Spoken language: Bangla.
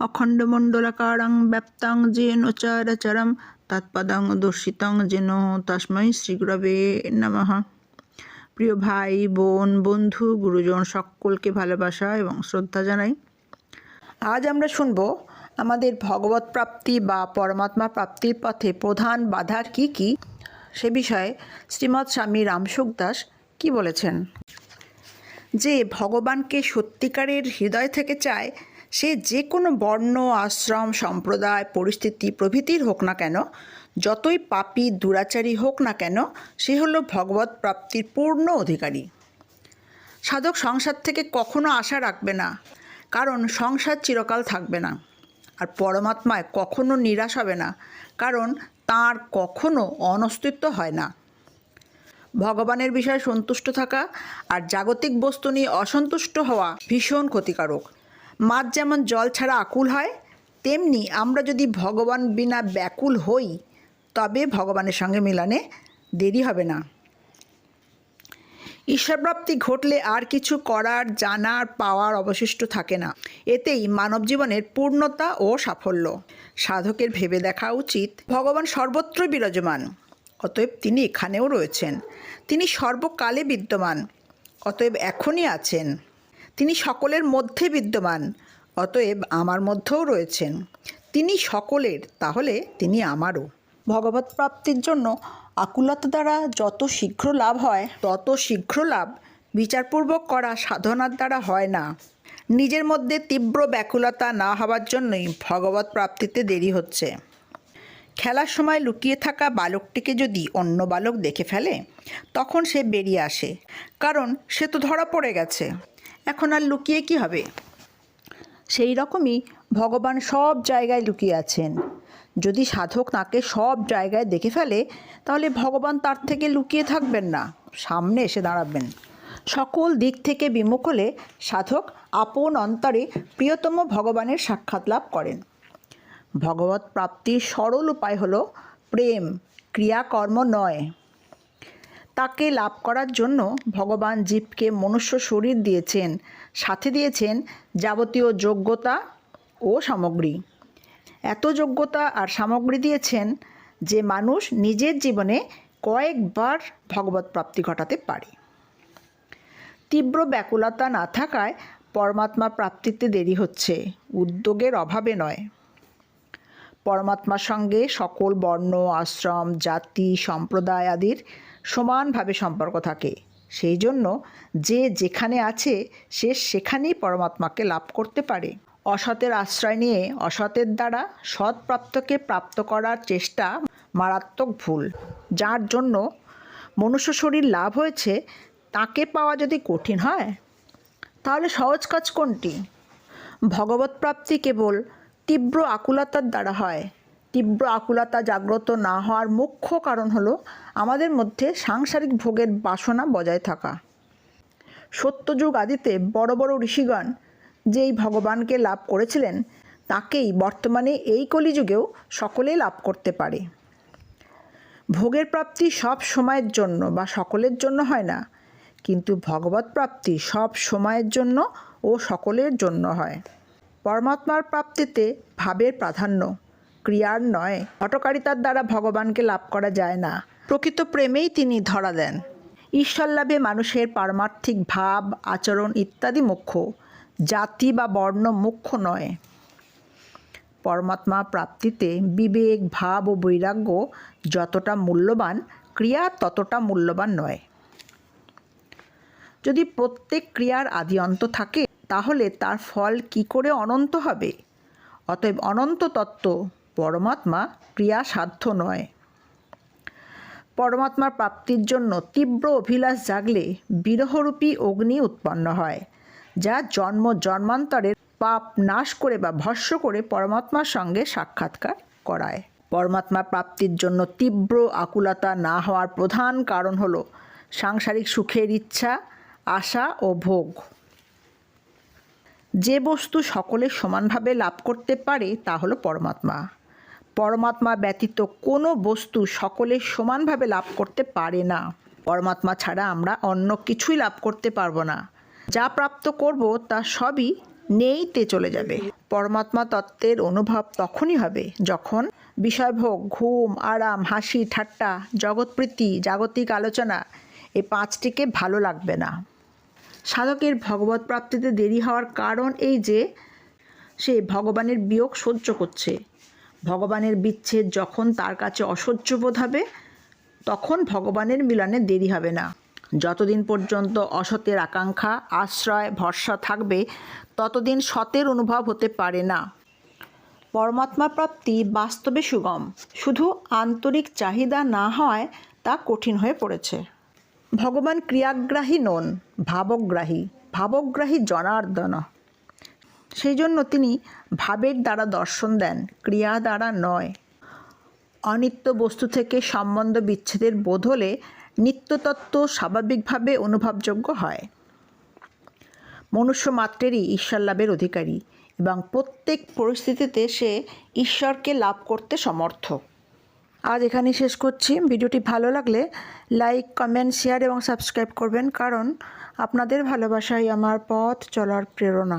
অখণ্ডমণ্ডলাকারং ব্যাপ্তাং যেন চরাচরম তৎপদং দর্শিতং যেন তস্মৈ শ্রীগুরবে নমঃ প্রিয় ভাই বোন বন্ধু গুরুজন সকলকে ভালোবাসা এবং শ্রদ্ধা জানাই। আজ আমরা শুনব আমাদের ভগবত প্রাপ্তি বা পরমাত্মা প্রাপ্তির পথে প্রধান বাধা কি কি? সে বিষয়ে শ্রীমৎ স্বামী রামসুখ দাস কি বলেছেন? যে ভগবানকে সত্যিকারের হৃদয় থেকে চায় সে যে কোনো বর্ণ, আশ্রম, সম্প্রদায়, পরিস্থিতি, প্রভৃতির হোক না কেন, যতই পাপী, দুরাচারী হোক না কেন, সে হলো ভগবত প্রাপ্তির পূর্ণ অধিকারী। সাধক সংসার থেকে কখনো আশা রাখবে না, কারণ সংসার চিরকাল থাকবে না। আর পরমাত্মায় কখনো নিরাশ হবে না, কারণ তার কখনো অনস্তিত্ব হয় না। ভগবানের বিষয়ে সন্তুষ্ট থাকা আর জাগতিক বস্তু নিয়ে অসন্তুষ্ট হওয়া ভীষণ ক্ষতিকারক। মাছ যেমন জল ছাড়া আকুল হয়, তেমনি আমরা যদি ভগবান বিনা ব্যাকুল হই, তবে ভগবানের সঙ্গে মিলনে দেরি হবে না। ঈশ্বরপ্রাপ্তি ঘটলে আর কিছু করার, জানার, পাওয়ার অবশিষ্ট থাকে না। এতেই মানব জীবনের পূর্ণতা ও সাফল্য। সাধকের ভেবে দেখা উচিত, ভগবান সর্বত্র বিরাজমান, অতএব তিনি এখানেও রয়েছেন। তিনি সর্বকালে বিদ্যমান, অতএব এখনই আছেন। তিনি সকলের মধ্যে বিদ্যমান, অতএব আমার মধ্যেও রয়েছেন। তিনি সকলের, তাহলে তিনি আমারও। ভগবত প্রাপ্তির জন্য আকুলতা দ্বারা যত শীঘ্র লাভ হয়, তত শীঘ্র লাভ বিচারপূর্বক করা সাধনার দ্বারা হয় না। নিজের মধ্যে তীব্র ব্যাকুলতা না হওয়ার জন্যই ভগবত প্রাপ্তিতে দেরি হচ্ছে। খেলার সময় লুকিয়ে থাকা বালকটিকে যদি অন্য বালক দেখে ফেলে, তখন সে বেরিয়ে আসে, কারণ সে তো ধরা পড়ে গেছে। এখন আর লুকিয়ে কি হবে? সেই রকমই ভগবান সব জায়গায় লুকিয়ে আছেন। যদি সাধক তাকে সব জায়গায় দেখে ফেলে, তাহলে ভগবান তার থেকে লুকিয়ে থাকবেন না, সামনে এসে দাঁড়াবেন। সকল দিক থেকে বিমুখ হলে সাধক আপন অন্তরে প্রিয়তম ভগবানের সাক্ষাৎ লাভ করেন। ভগবত প্রাপ্তির সরল উপায় হলো প্রেম, ক্রিয়াকর্ম নয়। তাকে লাভ করার জন্য ভগবান জীবকে মনুষ্য শরীর দিয়েছেন, সাথে দিয়েছেন যাবতীয় যোগ্যতা ও সামগ্রী। এত যোগ্যতা আর সামগ্রী দিয়েছেন যে মানুষ নিজের জীবনে কয়েকবার ভগবত প্রাপ্তি ঘটাতে পারে। তীব্র ব্যাকুলতা না থাকায় পরমাত্মা প্রাপ্তিতে দেরি হচ্ছে, উদ্যোগের অভাবে নয়। পরমাত্মার সঙ্গে সকল বর্ণ, আশ্রম, জাতি, সম্প্রদায় আদির সমানভাবে সম্পর্ক থাকে। সেই জন্য যে যেখানে আছে, সে সেখানেই পরমাত্মাকে লাভ করতে পারে। অসতের আশ্রয় নিয়ে অসতের দ্বারা সৎ প্রাপ্তকে প্রাপ্ত করার চেষ্টা মারাত্মক ভুল। যার জন্য মনুষ্য শরীর লাভ হয়েছে, তাকে পাওয়া যদি কঠিন হয়, তাহলে সহজ কাজ কোনটি? ভগবত প্রাপ্তি কেবল তীব্র আকুলতার দ্বারা হয়। তীব্র আকুলতা জাগ্রত না হওয়ার মুখ্য কারণ হলো আমাদের মধ্যে সাংসারিক ভোগের বাসনা বজায় থাকা। সত্যযুগ আদিতে বড় বড় ঋষিগণ যেই ভগবানকে লাভ করেছিলেন, তাকেই বর্তমানে এই কলিযুগেও সকলেই লাভ করতে পারে। ভোগের প্রাপ্তি সব সময়ের জন্য বা সকলের জন্য হয় না, কিন্তু ভগবত প্রাপ্তি সব সময়ের জন্য ও সকলের জন্য হয়। পরমাত্মার প্রাপ্তিতে ভাবের প্রাধান্য ক্রিয়ার নয়। হটকারিতার দ্বারা ভগবানকে লাভ করা যায় না। প্রকৃত প্রেমেই তিনি ধরা দেন। ঈশ্বর লাভে মানুষের পারমার্থিক ভাব, আচরণ ইত্যাদি মুখ্য। জাতি বা বর্ণ মুখ্য নয়। পরমাত্মা প্রাপ্তিতে বিবেক, ভাব ও বৈরাগ্য যতটা মূল্যবান, ক্রিয়া ততটা মূল্যবান নয়। যদি প্রত্যেক ক্রিয়ার আদি অন্ত থাকে, তাহলে তার ফল কি করে অনন্ত হবে? অতএব অনন্ত তত্ত্ব পরমাত্মা ক্রিয়া সাধ্য নয়। পরমাত্মার প্রাপ্তির জন্য তীব্র অভিলাষ জাগলে বিরহরূপী অগ্নি উৎপন্ন হয়, যা জন্ম জন্মান্তরের পাপ নাশ করে বা ভস্য করে পরমাত্মার সঙ্গে সাক্ষাৎকার করায়। পরমাত্মা প্রাপ্তির জন্য তীব্র আকুলতা না হওয়ার প্রধান কারণ হলো সাংসারিক সুখের ইচ্ছা, আশা ও ভোগ। যে বস্তু সকলে সমানভাবে লাভ করতে পারে তা হলো পরমাত্মা। পরমাত্মা ব্যতীত কোনো বস্তু সকলে সমানভাবে লাভ করতে পারে না। পরমাত্মা ছাড়া আমরা অন্য কিছুই লাভ করতে পারব না। যা প্রাপ্ত করব, তা সবই নেইতে চলে যাবে। পরমাত্মা তত্ত্বের অনুভব তখনই হবে যখন বিষয়ভোগ, ঘুম, আরাম, হাসি, ঠাট্টা, জগৎপ্রীতি, জাগতিক আলোচনা এই পাঁচটিকে ভালো লাগবে না। সাধকের ভগবত প্রাপ্তিতে দেরি হওয়ার কারণ এই যে, সে ভগবানের বিয়োগ সহ্য করছে। ভগবানের বিচ্ছেদ যখন তার কাছে অসহ্য বোধ হবে, তখন ভগবানের মিলনে দেরি হবে না। যতদিন পর্যন্ত অসতের আকাঙ্ক্ষা, আশ্রয়, ভরসা থাকবে, ততদিন সতের অনুভব হতে পারে না। পরমাত্মা প্রাপ্তি বাস্তবে সুগম। শুধু আন্তরিক চাহিদা না হয়, তা কঠিন হয়ে পড়েছে। ভগবান ক্রিয়াগ্রাহী নন, ভাবগ্রাহী। ভাবগ্রাহী জনার্দন। সেই জন্য তিনি ভাবের দ্বারা দর্শন দেন, ক্রিয়া দ্বারা নয়। অনিত্য বস্তু থেকে সম্বন্ধ বিচ্ছেদের বোধ হলে নিত্যতত্ত্ব স্বাভাবিকভাবে অনুভবযোগ্য হয়। মনুষ্য মাত্রেরই ঈশ্বর লাভের অধিকারী এবং প্রত্যেক পরিস্থিতিতে সে ঈশ্বরকে লাভ করতে সমর্থ। আজ এখানেই শেষ করছি। ভিডিওটি ভালো লাগলে লাইক, কমেন্ট, শেয়ার এবং সাবস্ক্রাইব করবেন, কারণ আপনাদের ভালোবাসাই আমার পথ চলার প্রেরণা।